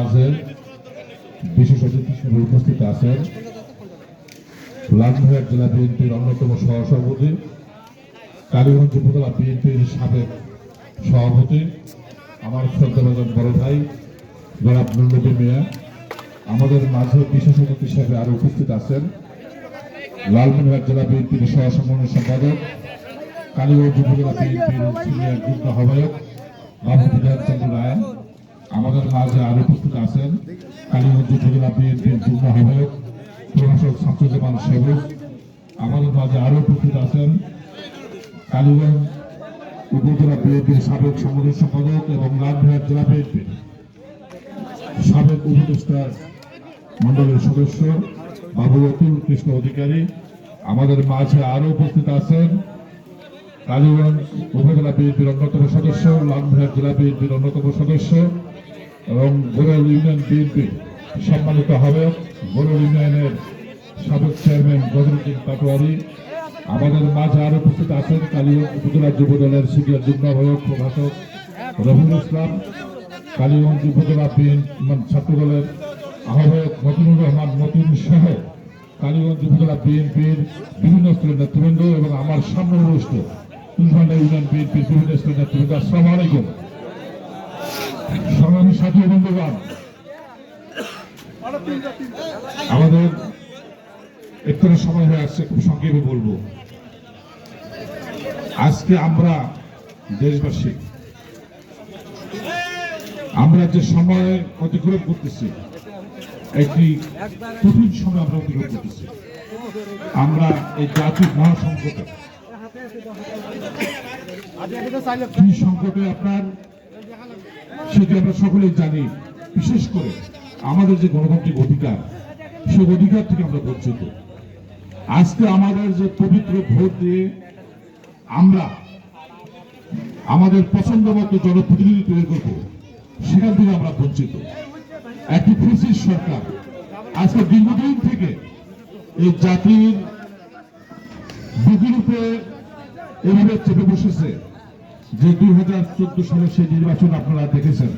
মাঝে বিশেষ অতিথি হিসেবে উপস্থিত আছেন লালমোহন জেলা বিএনপির অন্যতম সহসভাপতি, কালীগঞ্জ উপজেলা বিএনপির সাবেক সভাপতি, আমার শ্রদ্ধাভাজন বড় ভাই, জনাব নুরনবী মিয়া, আমাদের মাঝে বিশেষ অতিথি হিসেবে আরও উপস্থিত আছেন লালমনিরহাট জেলা বিএনপির সহসম্মানের সম্পাদক, কালীগঞ্জ উপজেলা বিএনপির সিনিয়র যুগ্ম আহ্বায়ক, বাবু বিধান চন্দ্র রায় আমাদের মাঝে আরও উপস্থিত আছেন কালীগঞ্জ উপজেলা বিএনপির যুগ্ম আহ্বায়ক প্রভাষক শামসুজ্জামান সবুজ আমাদের মাঝে আরও উপস্থিত আছেন কালীগঞ্জ উপজেলা বিএনপির সাবেক সাংগঠনিক সম্পাদক এবং রাজবিহার জেলা বিএনপির সাবেক উপদেষ্টা মন্ডলের সদস্য বাবু অতুল কৃষ্ণ অধিকারী। আমাদের মাঝে আরও উপস্থিত আছেন কালীগঞ্জ উপজেলা বিএনপির অন্যতম সদস্য লালমোহন জেলা বিএনপির অন্যতম সদস্য এবং গোরল ইউনিয়ন বিএনপি সম্মানিত হবে। গোরল ইউনিয়নের সাবেক চেয়ারম্যান বদরুদ্দিন পাটোয়ারি, আমাদের মাঝে আরও উপস্থিত আছেন কালীগঞ্জ উপজেলা যুব দলের সিনিয়র যুগ্ম আহ্বায়ক, প্রভাষক রবিউল ইসলাম, কালীগঞ্জ উপজেলা ছাত্র দলের আহ্বায়ক মতিনুর রহমান, মতিন সহ কালীগঞ্জ উপজেলা বিএনপির বিভিন্ন স্তরের নেতৃবৃন্দ এবং আমার সামনে তুলভান্ডা ইউনিয়ন বিএনপির বিভিন্ন স্তরের নেতৃবৃন্দ। আসসালামু আলাইকুম। সংগ্রামী সাথী বন্ধুগণ, আমাদের একটু সময় হয়ে আসছে, খুব সংক্ষেপে বলব। আজকে আমরা দেশবাসী, আমরা যে সময় অতিক্রম করতেছি, একটি কঠিন সময় আমরা অতিক্রম করতেছি। আমরা এই জাতির মহাসংকটে, কি সংকটে আপনার সেটি আমরা সকলেই জানি। বিশেষ করে আমাদের যে গণতান্ত্রিক অধিকার, সেই অধিকার থেকে আমরা বঞ্চিত। আজকে আমাদের যে পবিত্র ভোট দিয়ে আমরা আমাদের পছন্দ মতো জনপ্রতিনিধি তৈরি করব, সেখান থেকে আমরা বঞ্চিত। একটি ফেসিস সরকার আজকে দীর্ঘদিন থেকে এই জাতির বুকের উপরে এভাবে চেপে বসেছে। যে দুই হাজার চোদ্দ সালে সেই নির্বাচন আপনারা দেখেছেন,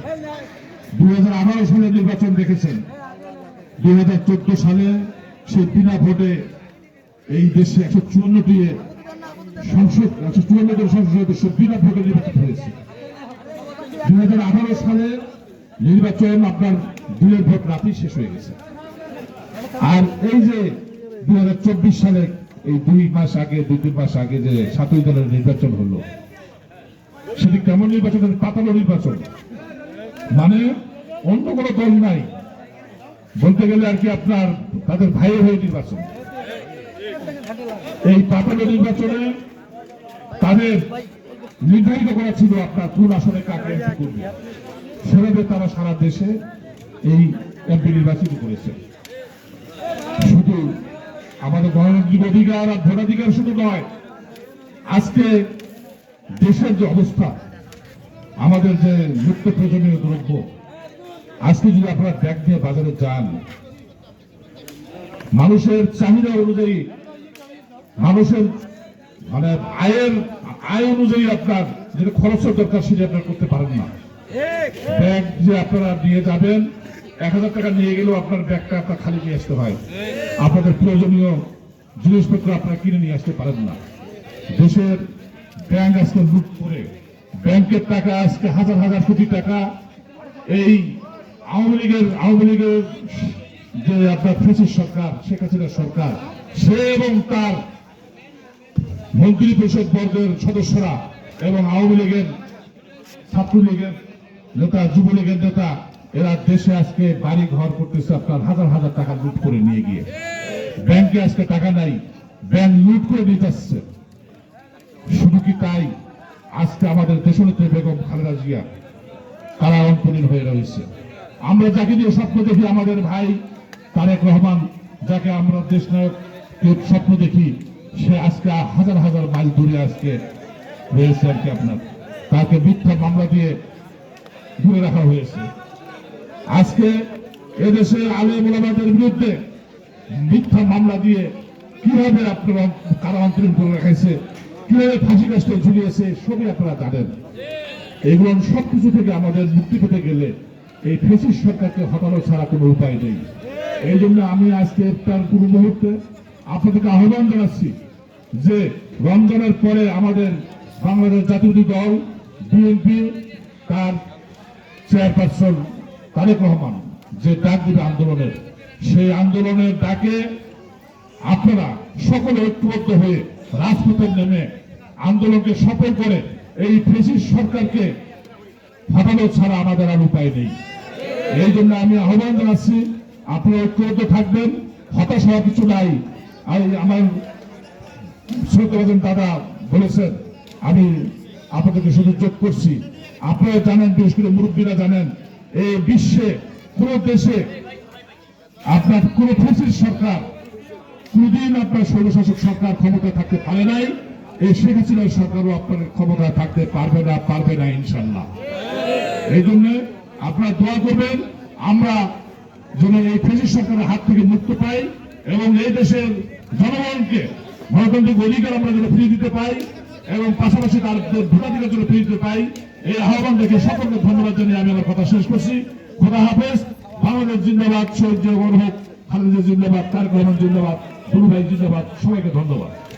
দুই হাজার আঠারো সালে নির্বাচন দেখেছেন, দুই হাজার চোদ্দ সালে সেই বিনা ভোটে এই দেশে একশো চুয়ান্নটি সংসদ, একশো চুয়ান্ন জন সংসদ সদস্য বিনা ভোটে নির্বাচিত হয়েছে। দুই হাজার আঠারো সালে নির্বাচন আপনার দুয়ের ভোট রাতেই শেষ হয়ে গেছে। আর এই যে দুই হাজার চব্বিশ সালে এই দুই মাস আগে, দুই তিন মাস আগে যে সাতই দলের নির্বাচন হলো সেটি কেমন নির্বাচন? পাতালো নির্বাচন। মানে অন্য কোনো দল নাই। বলতে গেলে আর কি আপনার তাদের ভাইয়ের হয়ে নির্বাচন। এই পাতালো নির্বাচনে তাদের নির্ধারিত করা ছিল আপনার কোন আসনে কাকে করবে। সেভাবে তারা সারা দেশে এই এমপি নির্বাচিত করেছে। শুধু আমাদের গণতান্ত্রিক অধিকার আর ভোটাধিকার শুধু নয়, আজকে দেশের যে অবস্থা, আমাদের যে নিত্য প্রয়োজনীয় দ্রব্য, আজকে যদি আপনারা ব্যাগ দিয়ে বাজারে যান, মানুষের চাহিদা অনুযায়ী, মানুষের মানে আয়ের, আয় অনুযায়ী আপনার যেটা খরচের দরকার সেটা আপনার করতে পারেন না। ব্যাগ যে আপনারা নিয়ে যাবেন, এক হাজার টাকা নিয়ে গেলেও আপনার ব্যাগটা আপনার খালি নিয়ে আসতে হয়। আপনাদের প্রয়োজনীয় জিনিসপত্র আপনারা কিনে নিয়ে আসতে পারেন না। দেশের ব্যাংক আজকে লুট করে, ব্যাংকের টাকা আজকে হাজার হাজার কোটি টাকা। এই আওয়ামী লীগের আওয়ামী লীগের যে আপনার ফেসিস সরকার, শেখ হাসিনার সরকার, সে এবং তার মন্ত্রী পরিষদ বর্গের সদস্যরা এবং আওয়ামী লীগের ছাত্রলীগের নেতা, যুবলীগের নেতা, এরা দেশে আজকে বাড়ি ঘর করতেছে আপনার হাজার হাজার টাকা লুট করে নিয়ে গিয়ে। ব্যাংকে আজকে টাকা নাই, ব্যাংক লুট করে নিয়ে যাচ্ছে। কি তাই? আজকে আমাদের দেশনেত্রী বেগম খালেদা জিয়া কারা অন্তরীণ হয়ে রয়েছে। আমরা যাকে নিয়ে স্বপ্ন দেখি, আমাদের ভাই তারেক রহমান, যাকে আমরা দেশ নায়ক স্বপ্ন দেখি, সে আজকে হাজার হাজার মাইল দূরে আজকে রয়েছে আর কি আপনার। তাকে মিথ্যা মামলা দিয়ে দূরে রাখা হয়েছে। আজকে এদেশে আলে মোলামাদের বিরুদ্ধে মিথ্যা মামলা দিয়ে কীভাবে আপনারা কারা অন্তরীণ করে রেখেছে কীভাবে ফাঁসি কাজটা ঝুলিয়েছে সবই আপনারা জানেন। এগুলো সবকিছু থেকে আমাদের মুক্তি পেতে গেলে এই ফেসিস সরকারকে হটানো ছাড়া কোনো উপায় নেই। এই জন্য আমি আজকে তার পুরো মুহূর্তে আপনাদেরকে আহ্বান জানাচ্ছি যে রমজানের পরে আমাদের বাংলাদেশ জাতীয় দল, বিএনপি, তার চেয়ারপারসন তারেক রহমান যে ডাক দিবে আন্দোলনের, সেই আন্দোলনের ডাকে আপনারা সকলে ঐক্যবদ্ধ হয়ে রাজপথে নেমে আন্দোলনকে সফল করে এই ফেসিস সরকারকে হটানো ছাড়া আমাদের আর উপায় নেই। এই জন্য আমি আহ্বান জানাচ্ছি, আপনারা ঐক্যবদ্ধ থাকবেন, হতাশ হওয়ার কিছু নাই। আমার শ্রোতাবাজন দাদা বলেছেন, আমি আপনাদেরকে শুধু যোগ করছি। আপনারা জানেন, বিশেষ করে মুরব্বীরা জানেন, এই বিশ্বে, কোন দেশে আপনার কোন ফেসিস সরকার কোনদিন আপনার স্বৈরশাসক সরকার ক্ষমতায় থাকতে পারে নাই, এই শেখ হাসিনার সরকারও আপনার ক্ষমতায় থাকতে পারবে না পারবে না, ইনশাল্লাহ। এই জন্য আপনারা দোয়া করবেন, আমরা যেন এই ফেসিস সরকারের হাত থেকে মুক্ত পাই এবং এই দেশের জনগণকে গণতান্ত্রিক অধিকার আমরা যেন ফিরিয়ে দিতে পাই এবং পাশাপাশি তার ভোটাধিকার যেন ফিরিয়ে দিতে পাই, এই আহ্বান দেখে সকলকে ধন্যবাদ জানিয়ে আমি আমার কথা শেষ করছি। খোদা হাফেজ। বাংলাদেশ জিন্দাবাদ, শহীদ জগন হোক, খালেদা জিন্দাবাদ, তারেক রহমান জিন্দাবাদ। দুলু ভাই জিন্দাবাদ। সবাইকে ধন্যবাদ।